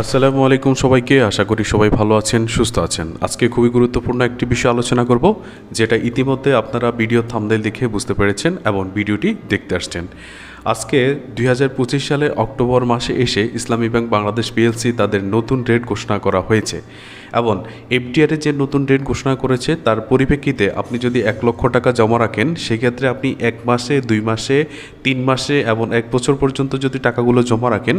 আসসালামু আলাইকুম সবাইকে। আশা করি সবাই ভালো আছেন, সুস্থ আছেন। আজকে খুবই গুরুত্বপূর্ণ একটি বিষয় আলোচনা করব, যেটা ইতিমধ্যে আপনারা ভিডিও থামদেল দেখে বুঝতে পেরেছেন এবং ভিডিওটি দেখতে আসছেন। আজকে দুই হাজার পঁচিশ সালে অক্টোবর মাসে এসে ইসলামী ব্যাংক বাংলাদেশ পিএলসি তাদের নতুন রেট ঘোষণা করা হয়েছে। এবং এফডিআরে যে নতুন রেট ঘোষণা করেছে, তার পরিপ্রেক্ষিতে আপনি যদি এক লক্ষ টাকা জমা রাখেন, সেক্ষেত্রে আপনি এক মাসে, দুই মাসে, তিন মাসে এবং এক বছর পর্যন্ত যদি টাকাগুলো জমা রাখেন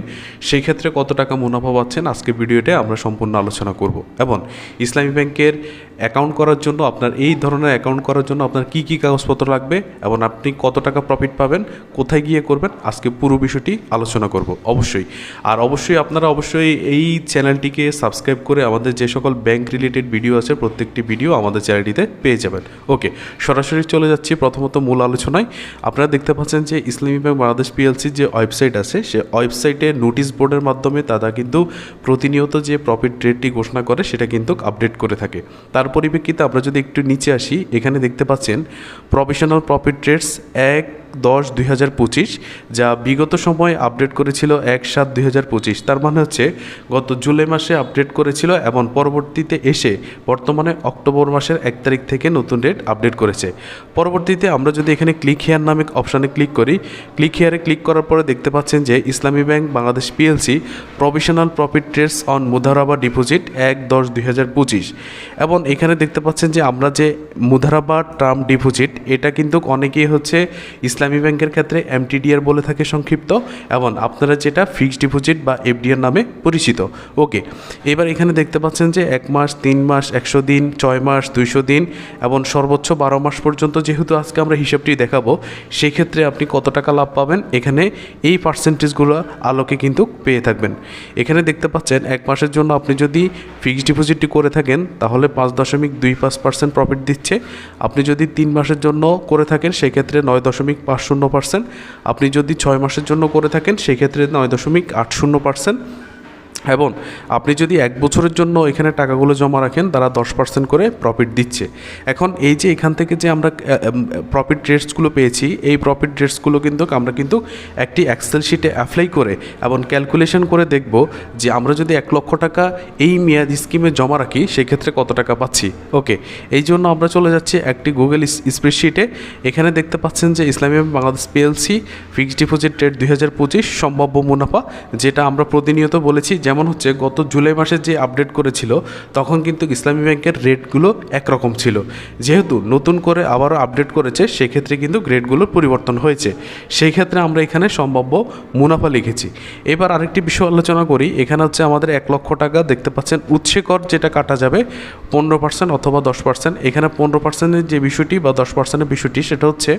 সেই ক্ষেত্রে কত টাকা মুনাফা পাচ্ছেন আজকে ভিডিওতে আমরা সম্পূর্ণ আলোচনা করব। এবং ইসলামী ব্যাংকের অ্যাকাউন্ট করার জন্য আপনার, এই ধরনের অ্যাকাউন্ট করার জন্য আপনার কি কি কাগজপত্র লাগবে এবং আপনি কত টাকা প্রফিট পাবেন, কোথায় গিয়ে করবেন, আজকে পুরো বিষয়টি আলোচনা করব অবশ্যই। আর অবশ্যই আপনারা অবশ্যই এই চ্যানেলটিকে সাবস্ক্রাইব করে আমাদের যে ব্যাংক রিলেটেড ভিডিও আছে, প্রত্যেকটি ভিডিও আমাদের চ্যানেলটিতে পেয়ে যাবেন। ওকে সরাসরি চলে যাচ্ছি প্রথমত মূল আলোচনায়। আপনারা দেখতে পাচ্ছেন যে ইসলামী ব্যাংক বাংলাদেশ পিএলসির যে ওয়েবসাইট আছে, সে ওয়েবসাইটে নোটিশ বোর্ডের মাধ্যমে তারা কিন্তু প্রতিনিয়ত যে প্রফিট রেটটি ঘোষণা করে, সেটা কিন্তু আপডেট করে থাকে। তার পরিপ্রেক্ষিতে আমরা যদি একটু নিচে আসি, এখানে দেখতে পাচ্ছেন প্রফেশনাল প্রফিট রেটস এক দশ দুই হাজার পঁচিশ, যা বিগত সময়ে আপডেট করেছিল এক সাত দুই হাজার পঁচিশ। তার মানে হচ্ছে গত জুলাই মাসে আপডেট করেছিল এবং পরবর্তীতে এসে বর্তমানে অক্টোবর মাসের এক তারিখ থেকে নতুন রেট আপডেট করেছে। পরবর্তীতে আমরা যদি এখানে ক্লিক হেয়ার নামে অপশানে ক্লিক করি ক্লিক হেয়ারে ক্লিক করার পরে দেখতে পাচ্ছেন যে Islami bank Bangladesh PLC professional profit trades on মুধারাবা deposit এক দশ দুই হাজার পঁচিশ। এবং এখানে দেখতে পাচ্ছেন যে আমরা যে মুধারাবা টার্ম ডিপোজিট এটা কিন্তু অনেকেই হচ্ছে ইসলামী ব্যাংকের ক্ষেত্রে এমটিডিআর বলে থাকে সংক্ষিপ্ত, এবং আপনারা যেটা ফিক্সড ডিপোজিট বা এফডিআর নামে পরিচিত। ওকে এবার এখানে দেখতে পাচ্ছেন যে এক মাস, তিন মাস, একশো দিন, ছয় মাস, দুইশো দিন, এবং সর্বোচ্চ বারো মাস পর্যন্ত যেহেতু আজকে আমরা হিসাবটি দেখাবো, সেক্ষেত্রে আপনি কত টাকা লাভ পাবেন? এখানে এই পার্সেন্টেজগুলো আলোকে কিন্তু পেয়ে থাকবেন। এখানে দেখতে পাচ্ছেন এক মাসের জন্য আপনি যদি ফিক্সড ডিপোজিটটি করে থাকেন, তাহলে পাঁচ দশমিক দুই পাঁচ পার্সেন্ট প্রফিট দিচ্ছে। আপনি যদি তিন মাসের জন্য করে থাকেন, সেক্ষেত্রে নয় দশমিক শূন্য পার্সেন্ট। আপনি যদি ছয় মাসের জন্য করে থাকেন, সেক্ষেত্রে নয় দশমিক আট শূন্য পার্সেন্ট। এবং আপনি যদি এক বছরের জন্য এখানে টাকাগুলো জমা রাখেন, তারা দশ পার্সেন্ট করে প্রফিট দিচ্ছে। এখন এই যে এখান থেকে যে আমরা প্রফিট রেটসগুলো পেয়েছি, এই প্রফিট রেটসগুলো কিন্তু আমরা কিন্তু একটি এক্সেল শিটে অ্যাপ্লাই করে এবং ক্যালকুলেশন করে দেখব যে আমরা যদি এক লক্ষ টাকা এই মেয়াদ স্কিমে জমা রাখি, সেক্ষেত্রে কত টাকা পাচ্ছি। ওকে এই জন্য আমরা চলে যাচ্ছি একটি গুগল স্প্রেডশিটে এখানে দেখতে পাচ্ছেন যে Islami Bangladesh PLC fixed deposit rate দুই হাজার পঁচিশ, সম্ভাব্য মুনাফা, যেটা আমরা প্রতিনিয়ত বলেছি, যেমন হচ্ছে গত জুলাই মাসে যে আপডেট করেছিল, তখন কিন্তু ইসলামী ব্যাংকের রেটগুলো একরকম ছিল। যেহেতু নতুন করে আবারও আপডেট করেছে, সেক্ষেত্রে কিন্তু গ্রেডগুলোর পরিবর্তন হয়েছে। সেই ক্ষেত্রে আমরা এখানে সম্ভাব্য মুনাফা লিখেছি। এবার আরেকটি বিষয় আলোচনা করি। এখানে হচ্ছে আমাদের এক লক্ষ টাকা দেখতে পাচ্ছেন উৎসে কর যেটা কাটা যাবে পনেরো পার্সেন্ট অথবা দশ পার্সেন্ট এখানে পনেরো পার্সেন্টের যে বিষয়টি বা দশ পার্সেন্টের বিষয়টি, সেটা হচ্ছে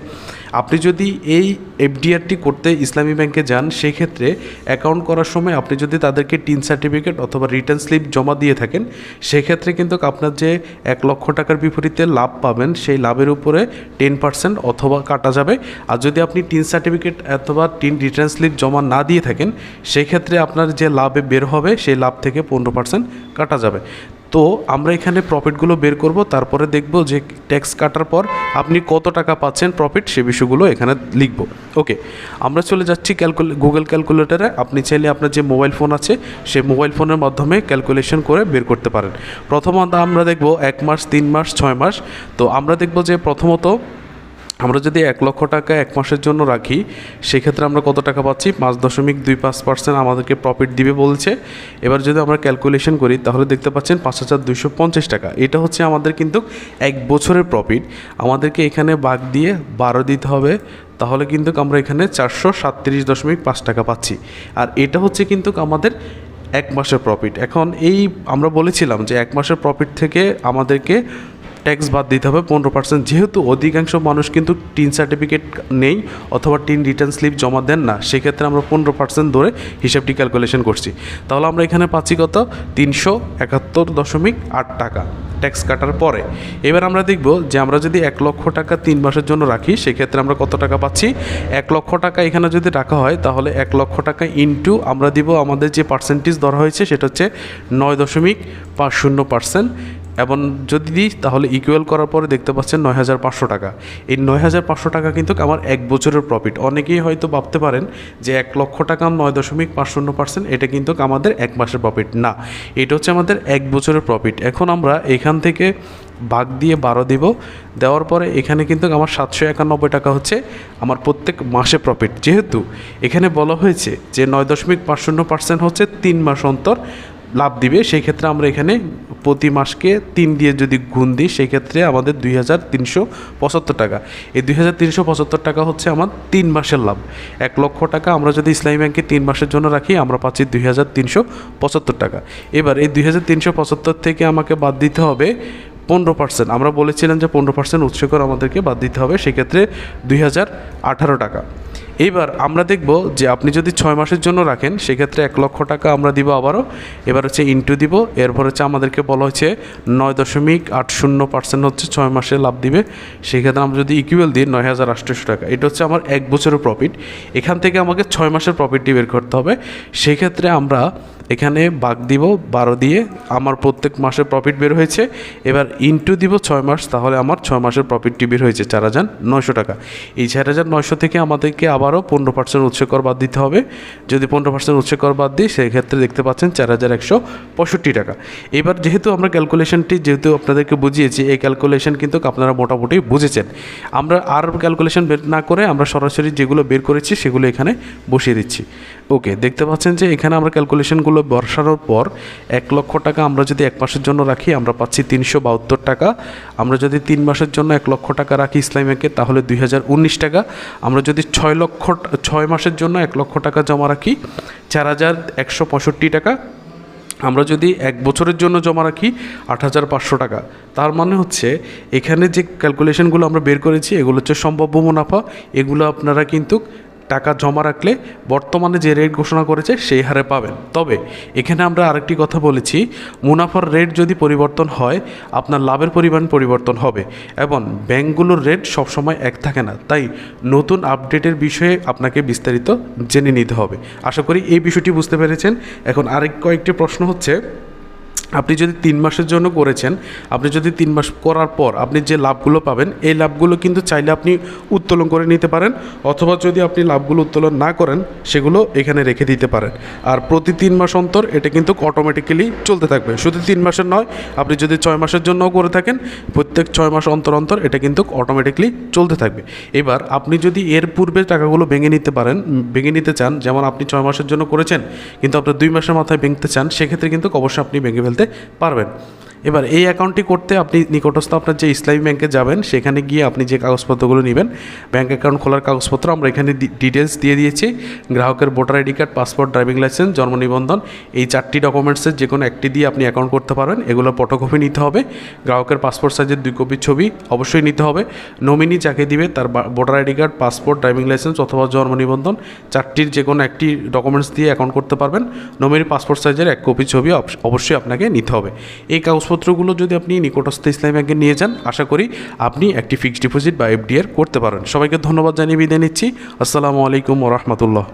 আপনি যদি এই এফডিআরটি করতে ইসলামী ব্যাংকে যান, সেক্ষেত্রে অ্যাকাউন্ট করার সময় আপনি যদি তাদেরকে টিন সার্টিফিকেট অথবা রিটার্ন স্লিপ জমা দিয়ে থাকেন, সেক্ষেত্রে কিন্তু আপনার যে এক লক্ষ টাকার বিপরীতে লাভ পাবেন, সেই লাভের উপরে টেন পার্সেন্ট অথবা কাটা যাবে। আর যদি আপনি টিন সার্টিফিকেট অথবা টিন রিটার্ন স্লিপ জমা না দিয়ে থাকেন, সেক্ষেত্রে আপনার যে লাভে বের হবে, সেই লাভ থেকে পনেরো পার্সেন্ট কাটা যাবে। তো আমরা এখানে প্রফিটগুলো বের করব, তারপরে দেখব যে ট্যাক্স কাটার পর আপনি কত টাকা পাচ্ছেন প্রফিট সে বিষয়গুলো এখানে লিখব। ওকে আমরা চলে যাচ্ছি ক্যালকুলে গুগল ক্যালকুলেটারে আপনি চাইলে আপনার যে মোবাইল ফোন আছে সেই মোবাইল ফোনের মাধ্যমে ক্যালকুলেশন করে বের করতে পারেন। প্রথমত আমরা দেখব এক মাস, তিন মাস, ছয় মাস। তো আমরা দেখব যে প্রথমত আমরা যদি এক লক্ষ টাকা এক মাসের জন্য রাখি, সেক্ষেত্রে আমরা কত টাকা পাচ্ছি? পাঁচ দশমিক দুই পাঁচ পার্সেন্ট আমাদেরকে প্রফিট দিবে বলছে। এবার যদি আমরা ক্যালকুলেশন করি, তাহলে দেখতে পাচ্ছেন পাঁচ হাজার দুইশো পঞ্চাশ টাকা। এটা হচ্ছে আমাদের কিন্তু এক বছরের প্রফিট আমাদেরকে এখানে বাঘ দিয়ে বারো দিতে হবে। তাহলে কিন্তু আমরা এখানে চারশো সাতত্রিশ দশমিক পাঁচ টাকা পাচ্ছি। আর এটা হচ্ছে কিন্তু আমাদের এক মাসের প্রফিট এখন এই আমরা বলেছিলাম যে এক মাসের প্রফিট থেকে আমাদেরকে ট্যাক্স বাদ দিতে হবে, পনেরো পার্সেন্ট যেহেতু অধিকাংশ মানুষ কিন্তু টিন সার্টিফিকেট নেই অথবা টিন রিটার্ন স্লিপ জমা দেন না, সেক্ষেত্রে আমরা পনেরো পার্সেন্ট ধরে হিসাবটি ক্যালকুলেশন করছি। তাহলে আমরা এখানে পাচ্ছি কত? তিনশো একাত্তর দশমিক আট টাকা ট্যাক্স কাটার পরে। এবার আমরা দেখব যে আমরা যদি এক লক্ষ টাকা তিন মাসের জন্য রাখি, সেক্ষেত্রে আমরা কত টাকা পাচ্ছি? এক লক্ষ টাকা এখানে যদি রাখা হয়, তাহলে এক লক্ষ টাকা ইনটু আমরা দিব আমাদের যে পার্সেন্টেজ ধরা হয়েছে, সেটা হচ্ছে নয় দশমিক পাঁচ শূন্য পার্সেন্ট এবং যদি দিই, তাহলে ইকুয়াল করার পরে দেখতে পাচ্ছেন নয় হাজার পাঁচশো টাকা। এই নয় হাজার পাঁচশো টাকা কিন্তু আমার এক বছরের প্রফিট অনেকেই হয়তো ভাবতে পারেন যে এক লক্ষ টাকা নয় দশমিক পাঁচ শূন্য পার্সেন্ট, এটা কিন্তু আমাদের এক মাসের প্রফিট না। এটা হচ্ছে আমাদের এক বছরের প্রফিট এখন আমরা এখান থেকে ভাগ দিয়ে বারো দিব। দেওয়ার পরে এখানে কিন্তু আমার সাতশো একানব্বই টাকা হচ্ছে আমার প্রত্যেক মাসে প্রফিট যেহেতু এখানে বলা হয়েছে যে নয় দশমিক পাঁচ শূন্য পার্সেন্ট হচ্ছে তিন মাস অন্তর লাভ দিবে, সেই ক্ষেত্রে আমরা এখানে প্রতি মাসকে তিন দিয়ে যদি গুণ দিই সেই ক্ষেত্রে আমাদের দুই হাজার তিনশো পঁচাত্তর টাকা। এই দুই হাজার তিনশো পঁচাত্তর টাকা হচ্ছে আমার তিন মাসের লাভ। এক লক্ষ টাকা আমরা যদি ইসলামী ব্যাংকে তিন মাসের জন্য রাখি, আমরা পাচ্ছি দুই হাজার তিনশো পঁচাত্তর টাকা। এবার এই দুই হাজার তিনশো পঁচাত্তর থেকে আমাকে বাদ দিতে হবে পনেরো পার্সেন্ট। আমরা বলেছিলাম যে পনেরো পার্সেন্ট উৎসকর আমাদেরকে বাদ দিতে হবে, সেক্ষেত্রে দুই হাজার আঠারো টাকা। এইবার আমরা দেখব যে আপনি যদি ছয় মাসের জন্য রাখেন, সেক্ষেত্রে এক লক্ষ টাকা আমরা দিব আবারও। এবার হচ্ছে ইন্টু দিব, এরপর হচ্ছে আমাদেরকে বলা হচ্ছে নয় দশমিক আট শূন্য পার্সেন্ট হচ্ছে ছয় মাসে লাভ দিবে। সেক্ষেত্রে আমরা যদি ইকুয়াল দিই, নয় হাজার আটশোশো টাকা। এটা হচ্ছে আমার এক বছরের প্রফিট এখান থেকে আমাকে ছয় মাসের প্রফিটটি বের করতে হবে। সেক্ষেত্রে আমরা এখানে বাগ দিব, বারো দিয়ে আমার প্রত্যেক মাসের প্রফিট বের হয়েছে। এবার ইন্টু দিব ছয় মাস, তাহলে আমার ছয় মাসের প্রফিটটি বের হয়েছে চার হাজার নয়শো টাকা। এই চার হাজার নয়শো থেকে আমাদেরকে আবারও পনেরো পার্সেন্ট উৎসকর বাদ দিতে হবে। যদি পনেরো পার্সেন্ট উৎসকর বাদ দিই সেই ক্ষেত্রে দেখতে পাচ্ছেন চার হাজার একশো পঁয়ষট্টি টাকা। এবার যেহেতু আমরা ক্যালকুলেশনটি যেহেতু আপনাদেরকে বুঝিয়েছি, এই ক্যালকুলেশন কিন্তু আপনারা মোটামুটি বুঝেছেন। আমরা আর ক্যালকুলেশন বের না করে আমরা সরাসরি যেগুলো বের করেছি, সেগুলো এখানে বসিয়ে দিচ্ছি। ওকে দেখতে পাচ্ছেন যে এখানে আমরা ক্যালকুলেশনগুলো বসানোর পর এক লক্ষ টাকা আমরা যদি এক মাসের জন্য রাখি, আমরা পাচ্ছি তিনশো বাহাত্তর টাকা। আমরা যদি তিন মাসের জন্য এক লক্ষ টাকা রাখি ইসলামী ব্যাংকে, তাহলে দুই হাজার উনিশ টাকা। আমরা যদি ছয় লক্ষ, ছয় মাসের জন্য এক লক্ষ টাকা জমা রাখি, চার হাজার একশো পঁয়ষট্টি টাকা। আমরা যদি এক বছরের জন্য জমা রাখি, আট হাজার পাঁচশো টাকা। তার মানে হচ্ছে এখানে যে ক্যালকুলেশনগুলো আমরা বের করেছি, এগুলো হচ্ছে সম্ভাব্য মুনাফা। এগুলো আপনারা কিন্তু টাকা জমা রাখলে বর্তমানে যে রেট ঘোষণা করেছে সেই হারে পাবেন। তবে এখানে আমরা আরেকটি কথা বলেছি, মুনাফার রেট যদি পরিবর্তন হয়, আপনার লাভের পরিমাণ পরিবর্তন হবে এবং ব্যাংকগুলোর রেট সবসময় এক থাকে না। তাই নতুন আপডেটের বিষয়ে আপনাকে বিস্তারিত জেনে নিতে হবে। আশা করি এই বিষয়টি বুঝতে পেরেছেন। এখন আরেক কয়েকটি প্রশ্ন হচ্ছে আপনি যদি তিন মাসের জন্য করেছেন, আপনি যদি তিন মাস করার পর আপনি যে লাভগুলো পাবেন, এই লাভগুলো কিন্তু চাইলে আপনি উত্তোলন করে নিতে পারেন, অথবা যদি আপনি লাভগুলো উত্তোলন না করেন, সেগুলো এখানে রেখে দিতে পারেন। আর প্রতি তিন মাস অন্তর এটা কিন্তু অটোমেটিক্যালি চলতে থাকবে। শুধু তিন মাসের নয়, আপনি যদি ছয় মাসের জন্যও করে থাকেন, প্রত্যেক ছয় মাস অন্তর অন্তর এটা কিন্তু অটোমেটিকলি চলতে থাকবে। এবার আপনি যদি এর পূর্বে টাকাগুলো ভেঙে নিতে পারেন ভেঙে নিতে চান, যেমন আপনি ছয় মাসের জন্য করেছেন, কিন্তু আপনার দুই মাসের মাথায় ভেঙতে চান, সেক্ষেত্রে কিন্তু অবশ্যই আপনি ভেঙে ফেলতে পারবেন। এবার এই অ্যাকাউন্টটি করতে আপনি নিকটস্থ আপনার যে ইসলামী ব্যাংকে যাবেন, সেখানে গিয়ে আপনি যে কাগজপত্রগুলো নেবেন ব্যাংক অ্যাকাউন্ট খোলার কাগজপত্র আমরা এখানে ডিটেলস দিয়ে দিয়েছি। গ্রাহকের voter ID card passport driving licence জন্ম নিবন্ধন, এই চারটি ডকুমেন্টসের যে কোনো একটি দিয়ে আপনি অ্যাকাউন্ট করতে পারবেন। এগুলো ফটোকপি নিতে হবে। গ্রাহকের পাসপোর্ট সাইজের দুই কপি ছবি অবশ্যই নিতে হবে। নমিনি যাকে দিবে তার voter ID card passport driving licence অথবা জন্ম নিবন্ধন, চারটির যে কোনো একটি ডকুমেন্টস দিয়ে অ্যাকাউন্ট করতে পারবেন। নমিনি পাসপোর্ট সাইজের এক কপি ছবি অবশ- অবশ্যই আপনাকে নিতে হবে। এই কাগজপত্রগুলো যদি আপনি নিকটস্থ ইসলামী ব্যাংকে নিয়ে যান, আশা করি আপনি একটি ফিক্সড ডিপোজিট বা এফডিআর করতে পারেন সবাইকে ধন্যবাদ জানিয়ে বিদায় নিচ্ছি। আসসালামু আলাইকুম রহমতুল্লাহ।